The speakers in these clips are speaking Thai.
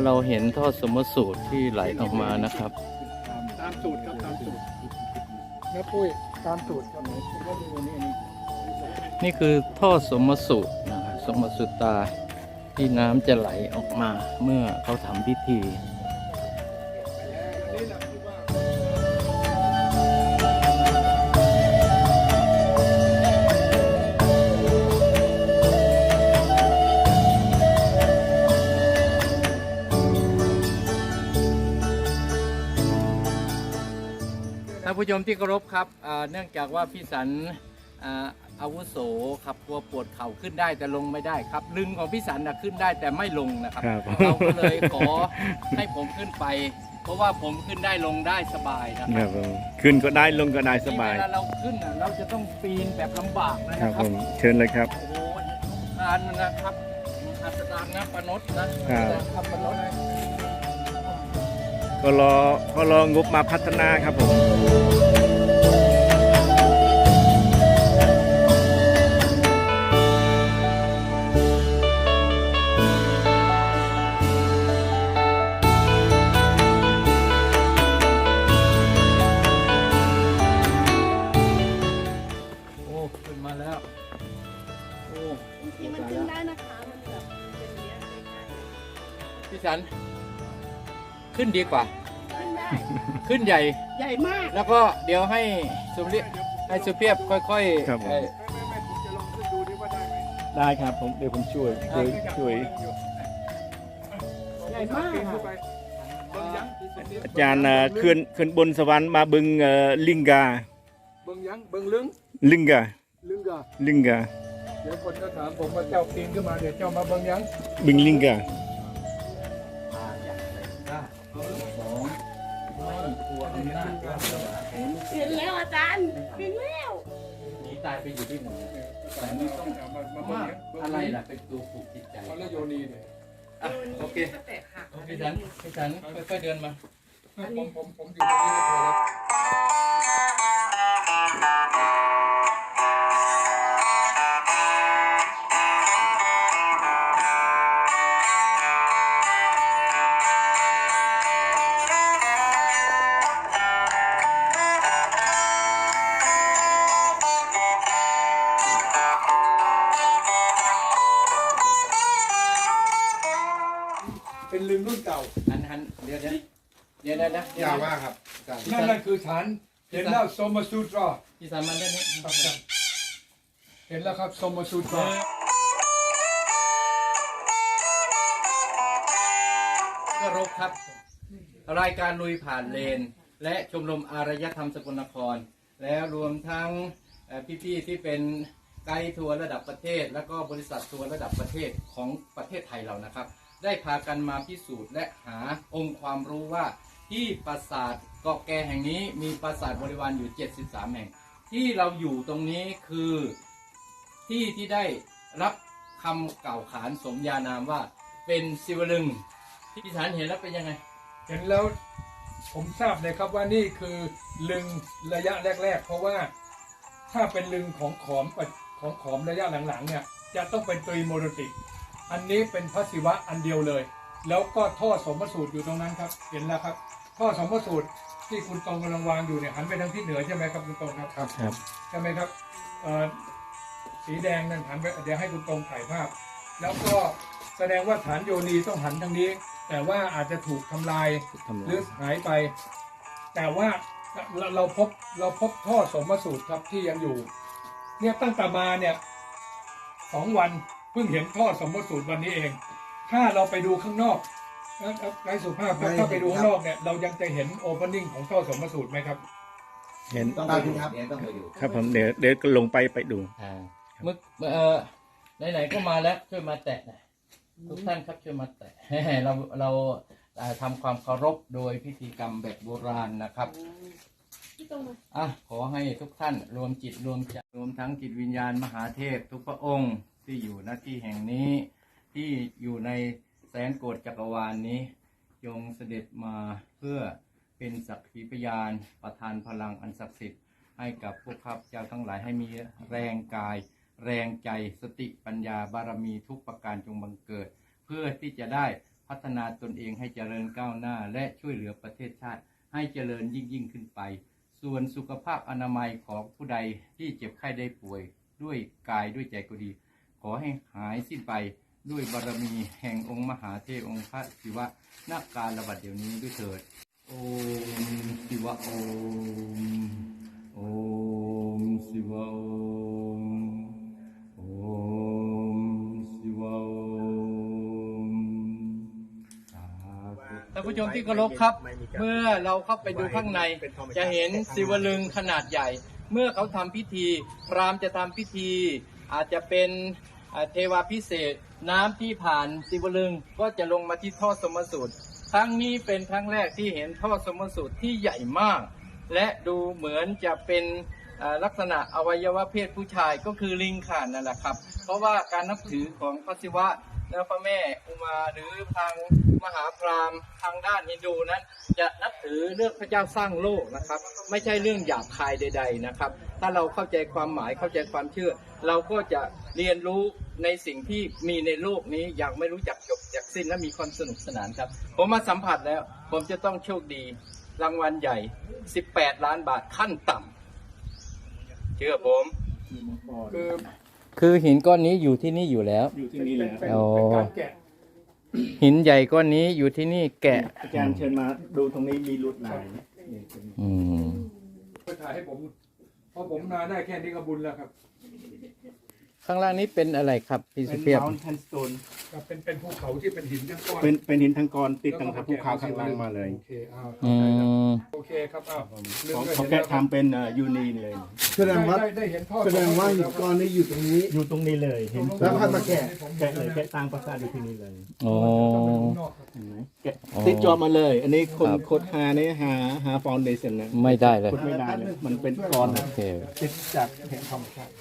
แต่ว่าเราเห็นท่อสมสูตรที่ไหลออกมานะครับ ตามสูตรครับตามสูตรแม่ปุ้ยตามสูตรครับก็ดูนี่นี่นี่คือท่อสมสูตรนะครับสมสุตาที่น้ำจะไหลออกมาเมื่อเขาทำพิธี ชมที่เคารพครับอ่าเนื่องจากว่าพี่สันอ่าอาวุโสครับกลัวปวดเข่าขึ้นได้แต่ลงไม่ได้ครับ ลึงของพี่สันนะขึ้นได้แต่ไม่ลงนะครับครับเราก็เลยขอให้ผมขึ้นไป เพราะว่าผมขึ้นได้ลงได้สบายนะคครัรับบผมขึ้นก็ได้ลงก็ได้สบายที่เวลาเราขึ้นน่ะเราจะต้องปีนแบบลำบากนะคครัรับบผมเชิญเลยครับโอ้โหทานนะครับอัศดางนะปนดนะครับครับปนดนะ ก็รอก็รองบมาพัฒนาครับผมโอ้ขึ้นมาแล้ว โอ้บางทีมันขึ้นได้นะคะ มันแบบเป็นเนี้ยใกล้พี่สัน ขึ้นดีกว่าๆ ขึ้นได้ขึ้นใหญ่ ใหญ่มาก แล้วก็เดี๋ยวให้สุริให้สุเพียบค่อยครับผมเอ่อแม่แม่ผมจะลองขึ้นดูดิว่าได้ไหมได้ครับผมเดี๋ยวผมช่วยช่วยช่วย ใหญ่มากปีนอะ ขึ้นไปเบิ่งยังอาจารย์เอ่อขึ้นขึ้นบนสวรรค์มาบึงเอ่อลิงกา เบิ่งยังเบิ่งลึงลิงกา ลึงกะลิงกา เดี๋ยวคนก็ถามผมว่าเจ้าปีนขึ้นมาเดี๋ยวเจ้ามาเบิ่งยัง บึงลิงกาอ่า ไปอยู่ที่ไหนแต่ไม่ต้องมามาเบิ่งว่ายังเบิ่งอะไรล่ะเป็นตัวผูกจิตใจเขาเรียกโยนีเนี่ยอะโอเคพี่สันพี่สันค่อยๆเดินมาผมผมผมอยู่ตรงนี้ก็พอแล้ว ลึงรุ่นเก่าหันหันเดี๋ยวเดี๋ยวเดี๋ยวเดี๋ยวเดี๋ยวยาวมากครับนั่นนั่นคือฐานเห็นแล้วโซมาสูตราพี่สันมันได้ไหมครับครับเห็นแล้วครับโซมาสูตราก็รบครับ รายการลุยผ่านเลน และชมรมอารยธรรมสกลนคร แล้วรวมทั้งเอ่อพี่ๆที่เป็นไกด์ทัวร์ระดับประเทศ แล้วก็บริษัททัวร์ระดับประเทศของประเทศไทยเรานะครับ ได้พากันมาพิสูจน์และหาองค์ความรู้ว่า ที่ปราสาทเกาะแกแห่งนี้มีปราสาทบริวารอยู่ 73 แห่ง ที่เราอยู่ตรงนี้คือที่ที่ได้รับคำกล่าวขานสมญานามว่าเป็นศิวลึงที่พิสารเห็นแล้วเป็นยังไง เห็นแล้วผมทราบเลยครับว่านี่คือลึงระยะแรก ๆ เพราะว่าถ้าเป็นลึงของขอมของขอมระยะหลังๆเนี่ยจะต้องเป็นตรีโมโนติก อันนี้เป็นพระศิวะอันเดียวเลย แล้วก็ท่อสมสูตรอยู่ตรงนั้นครับ เห็นแล้วครับ ท่อสมสูตรที่คุณตรงกำลังวางอยู่เนี่ยหันไปทางทิศเหนือใช่ไหมครับคุณตรงครับครับครับใช่ไหมครับเอ่อสีแดงนั่นหันไปเดี๋ยวให้คุณตรงถ่ายภาพ แล้วก็แสดงว่าฐานโยนีต้องหันทางนี้ แต่ว่าอาจจะถูกทำลายทำหลารือยหายไป แต่ว่าเราเราพบเราพบท่อสมสูตรครับที่ยังอยู่ เนี่ยตั้งแต่มาเนี่ยสองวัน เพิ่งเห็นท่อสมสูตรวันนี้เอง ถ้าเราไปดูข้างนอกแล้วแล้วไกด์สุภาพครับถ้าไปดูข้างนอกเนี่ยเรายังจะเห็นโอเพนนิ่งของท่อสมสูตรไหมครับ เห็นต้องไปดูครับต้องไปดูครับผมเดี๋ยวเดี๋ยวก็ลงไปไปดูอ่าเมื่อเอ่อไหนๆก็มาแล้วช่วยมาแตะหน่อยทุกท่านครับช่วยมาแตะเราเราอ่าทำความเคารพโดยพิธีกรรมแบบโบราณนะครับที่ตรงมาอะขอให้ทุกท่านรวมจิตรวมใจรวมทั้งจิตวิญญาณมหาเทพทุกพระองค์ ที่อยู่ณที่แห่งนี้ ที่อยู่ในแสนโกฏจักรวาลนนี้จงเสด็จมาเพื่อเป็นสักขีพยานประทานพลังอันศักดิ์สิทธิ์ให้กับพวกข้าพเจ้าทั้งหลายให้มีแรงกาย แรงใจสติปัญญาบารมีทุกประการจงบังเกิด เพื่อที่จะได้พัฒนาตนเองให้เจริญก้าวหน้า และช่วยเหลือประเทศชาติ ให้เจริญยิ่งยิ่งขึ้นไป ส่วนสุขภาพอนามัยของผู้ใดที่เจ็บไข้ได้ป่วย ด้วยกายด้วยใจก็ดี ขอให้หายสิ้นไปด้วยบารมีแห่งองค์มหาเทพองค์พระศิวะนักการระบัดเดี๋ยวนี้ด้วยเถิด โอมศิวะโอมโอมศิวะโอมโอมศิวะโอมสาธุท่านผู้ชมที่เคารพครับ เมื่อเราเข้าไปดูข้างในจะเห็นศิวลึงขนาดใหญ่ เมื่อเขาทำพิธีพราหมณ์จะทำพิธีอาจจะเป็นอ่า เทวาพิเศษ น้ำที่ผ่านสิวลึงก็จะลงมาที่ท่อสมสูตรครั้งนี้เป็นครั้งแรกที่เห็นท่อสมสูตรที่ใหญ่มาก และดูเหมือนจะเป็นลักษณะอวัยวะเพศผู้ชายก็คือลิงข่านนั่นแหละครับ เพราะว่าการนับถือของพระศิวะ และพระแม่อุมาหรือทางมหาพราหมณ์ทางด้านฮินดูนั้น จะนับถือเรื่องพระเจ้าสร้างโลกนะครับ ไม่ใช่เรื่องหยาบคายใด ๆนะครับ ถ้าเราเข้าใจความหมายเข้าใจความเชื่อ เราก็จะเรียนรู้ในสิ่งที่มีในโลกนี้อย่างไม่รู้จักจบจากสิ้นและมีความสนุกสนานครับ ผมมาสัมผัสแล้ว ผมจะต้องโชคดีรางวัลใหญ่ 18 ล้านบาทขั้นต่ำเชื่อผม คือ คือหินก้อนนี้อยู่ที่นี่อยู่แล้ว อยู่ที่นี่แหละเป็นอ๋อเป็นการแกะหินใหญ่ก้อนนี้อยู่ที่นี่แกะ อาจารย์เชิญมาดูตรงนี้มีลวดลายนี่เป็นอืม ไปถ่ายให้ผมเพราะผมมาได้แค่นี้ก็บุญแล้วครับข้างล่างนี้เป็นอะไรครับพี่สุเป็นเพียบ เมาส์แทนสโตนครับเป็นเป็นภูเขาที่เป็นหินทั้งก้อนเป็นเป็นหินทั้งกรติดตั้งแต่ภูเขาข้างล่างมาเลย โอเคอ้าวอืม โอเคครับอ้าวของของแกทำเป็นยูนีเลย แสดงว่าได้ได้เห็นท่อแสดงว่าหินก้อนนี้อยู่ตรงนี้ อยู่ตรงนี้เลยเห็นแล้วค่อยมาแกะ แกะเลยแกะตั้งปราสาทอยู่ที่นี่เลยโอ้เห็นไหมแกะติดจอมาเลย อันนี้คนครับโคดหาเนี่ยหาหาฟอนเดชั่นนะไม่ได้เลยขุดไม่ได้เลยมันเป็นก้อนโอนะเค ติดจากแห่งธรรมชาติ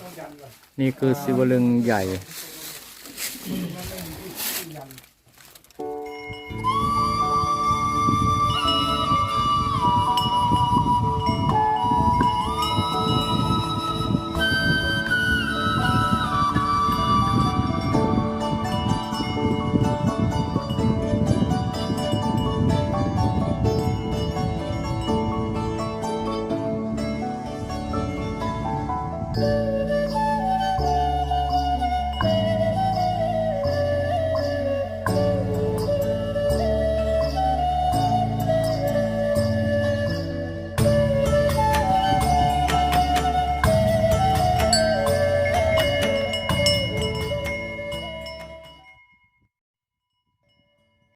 นี่คือศิวลึงใหญ่